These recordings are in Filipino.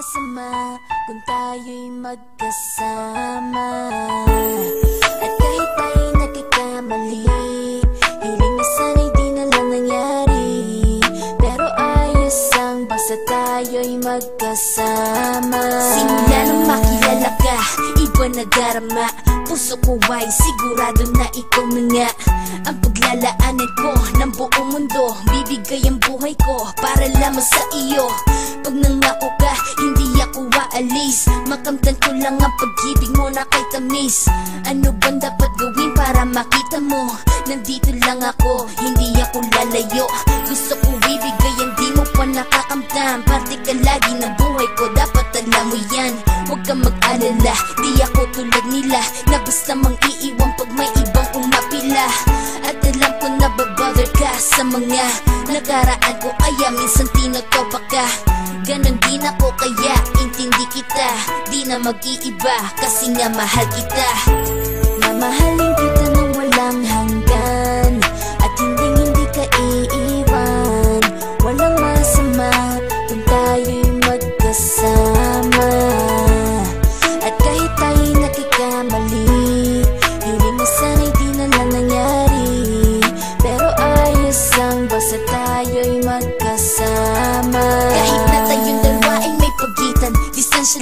masama kung tayo'y magkasama. At kahit tayo'y nagkakamali Hiling na sana'y di na lang nangyari. Pero ayos ang basta tayo'y magkasama. Simula nang makilala ka, iba na Puso ko ay sigurado na ikaw na nga. Ang paglalaanan ko ng buong mundo Bibigay ang buhay ko para lamang sa iyo. Pag nangako ka, hindi ako waalis Makamtan ko lang ang pag-ibig mo na kay tamis. Ano bang dapat gawin para makita mo? Nandito lang ako, hindi ako lalayo. Gusto ko ibigay iiwan pag may ibang umapila. At alam ko na babother ka sa mga Nakaraan ko. Kaya minsan tinotopa ka. Ganon din ako kaya intindi kita. Di na mag-iiba kasi nga mahal kita. Mamahalin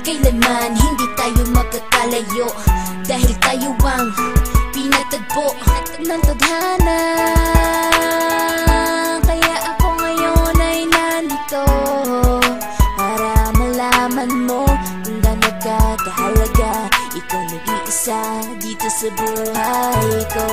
Kailanman hindi tayo magkakalayo. Dahil tayo ang pinatagpo ng tadhana Kaya ako ngayon ay nandito Para malaman mo kung gaano ka kahalaga. Ikaw nag-iisa dito sa buhay ko